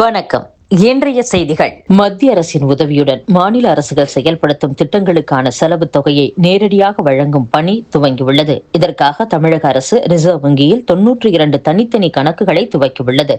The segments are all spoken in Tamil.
வணக்கம். இன்றைய செய்திகள். மத்திய அரசின் உதவியுடன் மாநில அரசுகள் செயல்படுத்தும் திட்டங்களுக்கான செலவு தொகையை நேரடியாக வழங்கும் பணி துவங்கியுள்ளது. இதற்காக தமிழக அரசு ரிசர்வ் வங்கியில் தொன்னூற்றி இரண்டு தனித்தனி கணக்குகளை துவக்கியுள்ளது.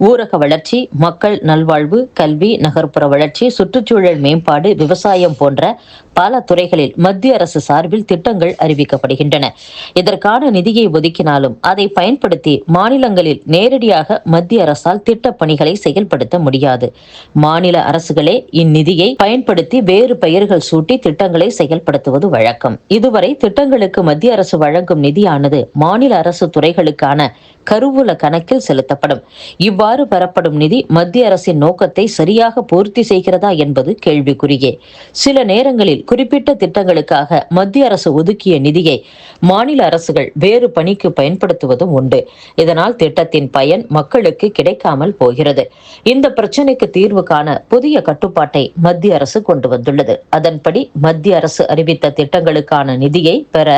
ஊரக வளர்ச்சி மக்கள் நல்வாழ்வு கல்வி நகர்ப்புற வளர்ச்சி சுற்றுச்சூழல் மேம்பாடு விவசாயம் போன்ற பல துறைகளில் மத்திய அரசு சார்பில் திட்டங்கள் அறிவிக்கப்படுகின்றன. இதற்கான நிதியை ஒதுக்கினாலும் அதை பயன்படுத்தி மாநிலங்களில் நேரடியாக மத்திய அரசால் திட்ட பணிகளை செயல்படுத்த முடியாது. மாநில அரசுகளே இந்நிதியை பயன்படுத்தி வேறு பெயர்கள் சூட்டி திட்டங்களை செயல்படுத்துவது வழக்கம். இதுவரை திட்டங்களுக்கு மத்திய அரசு வழங்கும் நிதியானது மாநில அரசு துறைகளுக்கான கருவூல கணக்கில் செலுத்தப்படும். இவ்வாறு பெறப்படும் நிதி மத்திய அரசின் நோக்கத்தை சரியாக பூர்த்தி செய்கிறதா என்பது கேள்விக்குறியே. சில நேரங்களில் குறிப்பிட்ட திட்டங்களுக்காக மத்திய அரசு ஒதுக்கிய நிதியை மாநில அரசுகள் வேறு பணிக்கு பயன்படுத்துவதும் உண்டு. இதனால் திட்டத்தின் பயன் மக்களுக்கு கிடைக்காமல் போகிறது. இந்த பிரச்சினைக்கு தீர்வு காண புதிய கட்டுப்பாட்டை மத்திய அரசு கொண்டு வந்துள்ளது. அதன்படி மத்திய அரசு அறிவித்த திட்டங்களுக்கான நிதியை பெற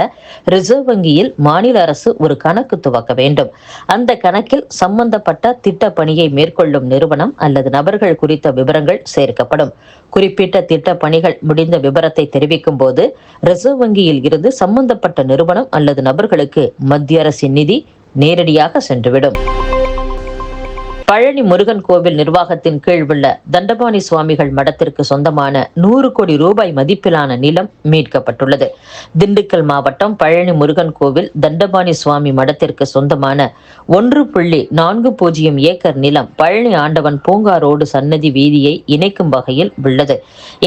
ரிசர்வ் வங்கியில் மாநில அரசு ஒரு கணக்கு துவக்க வேண்டும். அந்த கணக்கில் சம்பந்தப்பட்ட திட்ட பணியை மேற்கொள்ளும் நிறுவனம் அல்லது நபர்கள் குறித்த விவரங்கள் சேர்க்கப்படும். குறிப்பிட்ட திட்ட பணிகள் முடிந்த விவரத்தை தெரிவிக்கும் போது ரிசர்வ் வங்கியில் இருந்து சம்பந்தப்பட்ட நிறுவனம் அல்லது நபர்களுக்கு மத்திய அரசின் நிதி நேரடியாக சென்றுவிடும். பழனி முருகன் கோவில் நிர்வாகத்தின் கீழ் உள்ள தண்டபாணி சுவாமிகள் மடத்திற்கு சொந்தமான நூறு கோடி ரூபாய் மதிப்பிலான நிலம் மீட்கப்பட்டுள்ளது. திண்டுக்கல் மாவட்டம் பழனி முருகன் கோவில் தண்டபாணி சுவாமி மடத்திற்கு சொந்தமான ஒன்று புள்ளி நான்கு பூஜ்ஜியம் ஏக்கர் நிலம் பழனி ஆண்டவன் பூங்கா ரோடு சன்னதி வீதியை இணைக்கும் வகையில் உள்ளது.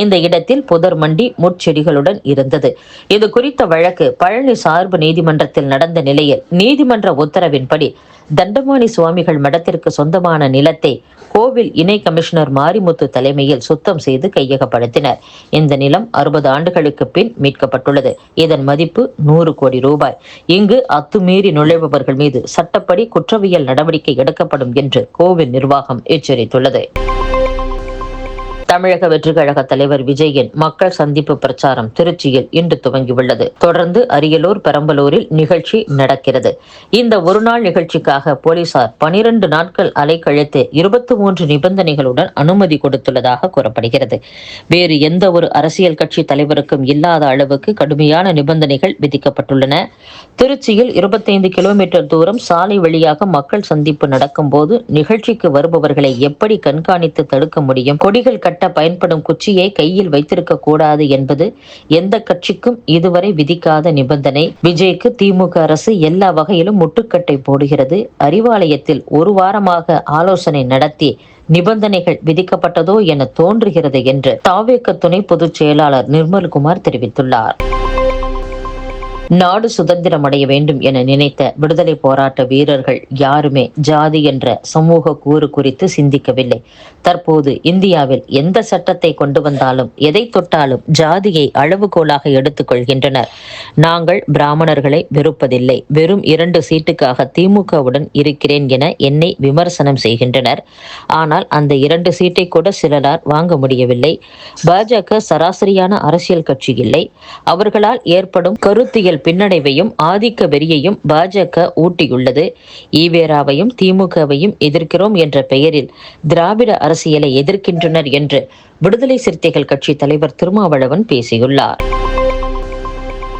இந்த இடத்தில் புதர் மண்டி முட்செடிகளுடன் இருந்தது. இது குறித்த வழக்கு பழனி சார்பு நீதிமன்றத்தில் நடந்த நிலையில் நீதிமன்ற உத்தரவின்படி தண்டமாணி சுவாமிகள் மடத்திற்கு சொந்தமான நிலத்தை கோவில் இணை கமிஷனர் மாரிமுத்து தலைமையில் சுத்தம் செய்து கையகப்படுத்தினர். இந்த நிலம் அறுபது ஆண்டுகளுக்கு பின் மீட்கப்பட்டுள்ளது. இதன் மதிப்பு நூறு கோடி ரூபாய். இங்கு அத்துமீறி நுழைபவர்கள் மீது சட்டப்படி குற்றவியல் நடவடிக்கை எடுக்கப்படும் என்று கோவில் நிர்வாகம் எச்சரித்துள்ளது. தமிழக வெற்றி கழக தலைவர் விஜயின் மக்கள் சந்திப்பு பிரச்சாரம் திருச்சியில் இன்று துவங்கியுள்ளது. தொடர்ந்து அரியலூர் பெரம்பலூரில் நிகழ்ச்சி நடக்கிறது. இந்த ஒருநாள் நிகழ்ச்சிக்காக போலீசார் பனிரெண்டு நாட்கள் அலைக்கழித்து இருபத்தி மூன்று நிபந்தனைகளுடன் அனுமதி கொடுத்துள்ளதாக கூறப்படுகிறது. வேறு எந்த ஒரு அரசியல் கட்சி தலைவருக்கும் இல்லாத அளவுக்கு கடுமையான நிபந்தனைகள் விதிக்கப்பட்டுள்ளன. திருச்சியில் இருபத்தைந்து கிலோமீட்டர் தூரம் சாலை வழியாக மக்கள் சந்திப்பு நடக்கும் போது நிகழ்ச்சிக்கு வருபவர்களை எப்படி கண்காணித்து தடுக்க முடியும்? கொடிகள் கட்ட பயன்படும் குச்சியை கையில் வைத்திருக்க கூடாது என்பது எந்த கட்சிக்கும் இதுவரை விதிக்காத நிபந்தனை. விஜய்க்கு திமுக அரசு எல்லா வகையிலும் முட்டுக்கட்டை போடுகிறது. அறிவாலயத்தில் ஒரு வாரமாக ஆலோசனை நடத்தி நிபந்தனைகள் விதிக்கப்பட்டதோ என தோன்றுகிறது என்று தாவேக்க துணை பொதுச் செயலாளர் நிர்மல்குமார் தெரிவித்துள்ளார். நாடு சுதந்திரம் அடைய வேண்டும் என நினைத்த விடுதலை போராட்ட வீரர்கள் யாருமே ஜாதி என்ற சமூக கூறு குறித்து சிந்திக்கவில்லை. தற்போது இந்தியாவில் எந்த சட்டத்தை கொண்டு வந்தாலும் எதை தொட்டாலும் ஜாதியை அளவுகோலாக எடுத்துக் கொள்கின்றனர் நாங்கள் பிராமணர்களை வெறுப்பதில்லை. வெறும் இரண்டு சீட்டுக்காக திமுகவுடன் இருக்கிறேன் என என்னை விமர்சனம் செய்கின்றனர். ஆனால் அந்த இரண்டு சீட்டை கூட சிலரால் வாங்க முடியவில்லை. பாஜக சராசரியான அரசியல் கட்சி இல்லை. அவர்களால் ஏற்படும் கருத்தியல் பின்னடைவையும் ஆதிக்க வெறியையும் பாஜக ஊட்டியுள்ளது. ஈவேராவையும் திமுகவையும் எதிர்க்கிறோம் என்ற பெயரில் திராவிட அரசியலை எதிர்க்கின்றனர் என்று விடுதலை சிறுத்தைகள் கட்சி தலைவர் திருமாவளவன் பேசியுள்ளார்.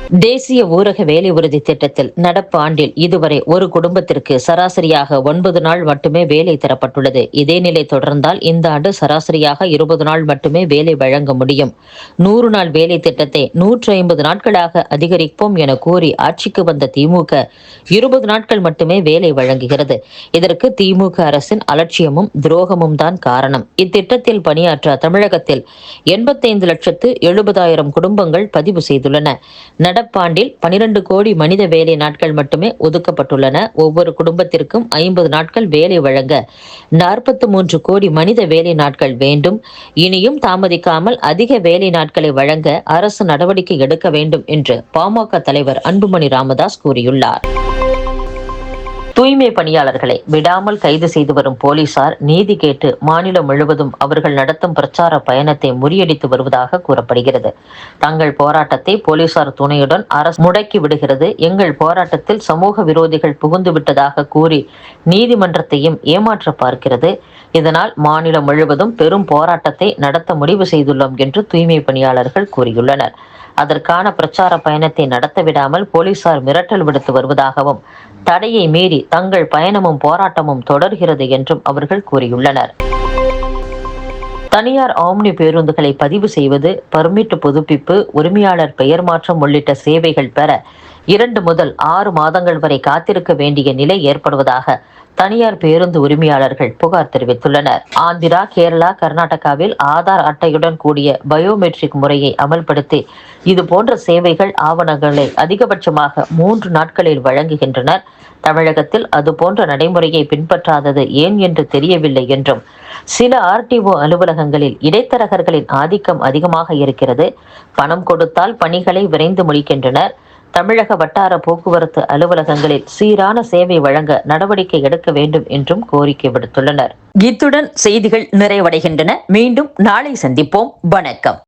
தேசிய ஊரக வேலை உறுதி திட்டத்தில் நடப்பு ஆண்டில் இதுவரை ஒரு குடும்பத்திற்கு சராசரியாக ஒன்பது நாள் மட்டுமே வேலை தரப்பட்டுள்ளது. இதே நிலை தொடர்ந்தால் இந்த ஆண்டு சராசரியாக இருபது நாள் மட்டுமே வேலை வழங்க முடியும். நூறு நாள் வேலை திட்டத்தை நூற்று ஐம்பது நாட்களாக அதிகரிப்போம் என கூறி ஆட்சிக்கு வந்த திமுக இருபது நாட்கள் மட்டுமே வேலை வழங்குகிறது. இதற்கு திமுக அரசின் அலட்சியமும் துரோகமும் தான் காரணம். இத்திட்டத்தில் பணியாற்ற தமிழகத்தில் எண்பத்தைந்து லட்சத்து எழுபதாயிரம் குடும்பங்கள் பதிவு செய்துள்ளன. நடப்பாண்டில் பனிரெண்டு கோடி மனித வேலை நாட்கள் மட்டுமே ஒதுக்கப்பட்டுள்ளன. ஒவ்வொரு குடும்பத்திற்கும் ஐம்பது நாட்கள் வேலை வழங்க நாற்பத்தி மூன்று கோடி மனித வேலை நாட்கள் வேண்டும். இனியும் தாமதிக்காமல் அதிக வேலை நாட்களை வழங்க அரசு நடவடிக்கை எடுக்க வேண்டும் என்று பாமக தலைவர் அன்புமணி ராமதாஸ் கூறியுள்ளார். தூய்மை பணியாளர்களை விடாமல் கைது செய்து வரும் போலீசார் நீதி கேட்டு மாநிலம் முழுவதும் அவர்கள் நடத்தும் பிரச்சார பயணத்தை முறியடித்து வருவதாக கூறப்படுகிறது. தங்கள் போராட்டத்தை போலீசார் துணையுடன் அரசு முடக்கி விடுகிறது. எங்கள் போராட்டத்தில் சமூக விரோதிகள் புகுந்து விட்டதாக கூறி நீதிமன்றத்தையும் ஏமாற்ற பார்க்கிறது. இதனால் மாநிலம் முழுவதும் பெரும் போராட்டத்தை நடத்த முடிவு செய்துள்ளோம் என்று தூய்மை பணியாளர்கள் கூறியுள்ளனர். அதற்கான பிரச்சார பயணத்தை நடத்த விடாமல் போலீசார் மிரட்டல் விடுத்து வருவதாகவும் தடையை மீறி தங்கள் பயணமும் போராட்டமும் தொடர்கிறது என்றும் அவர்கள் கூறியுள்ளனர். தனியார் ஆம்னி பேருந்துகளை பதிவு செய்வது பர்மிட் புதுப்பிப்பு உரிமையாளர் பெயர் மாற்றம் உள்ளிட்ட சேவைகள் பெற இரண்டு முதல் ஆறு மாதங்கள் வரை காத்திருக்க வேண்டிய நிலை ஏற்படுவதாக தனியார் பேருந்து உரிமையாளர்கள் புகார் தெரிவித்துள்ளனர். ஆந்திரா கேரளா கர்நாடகாவில் ஆதார் அட்டையுடன் கூடிய பயோமெட்ரிக் முறையை அமல்படுத்தி இது போன்ற சேவைகள் ஆவணங்களை அதிகபட்சமாக மூன்று நாட்களில் வழங்குகின்றனர். தமிழகத்தில் அது போன்ற நடைமுறையை பின்பற்றாதது ஏன் என்று தெரியவில்லை என்றும் சில ஆர்டிஓ அலுவலகங்களில் இடைத்தரகர்களின் ஆதிக்கம் அதிகமாக இருக்கிறது. பணம் கொடுத்தால் பணிகளை விரைந்து முடிக்கின்றனர். தமிழக வட்டார போக்குவரத்து அலுவலகங்களில் சீரான சேவை வழங்க நடவடிக்கை எடுக்க வேண்டும் என்றும் கோரிக்கை விடுத்துள்ளனர். இத்துடன் செய்திகள் நிறைவடைகின்றன. மீண்டும் நாளை சந்திப்போம். வணக்கம்.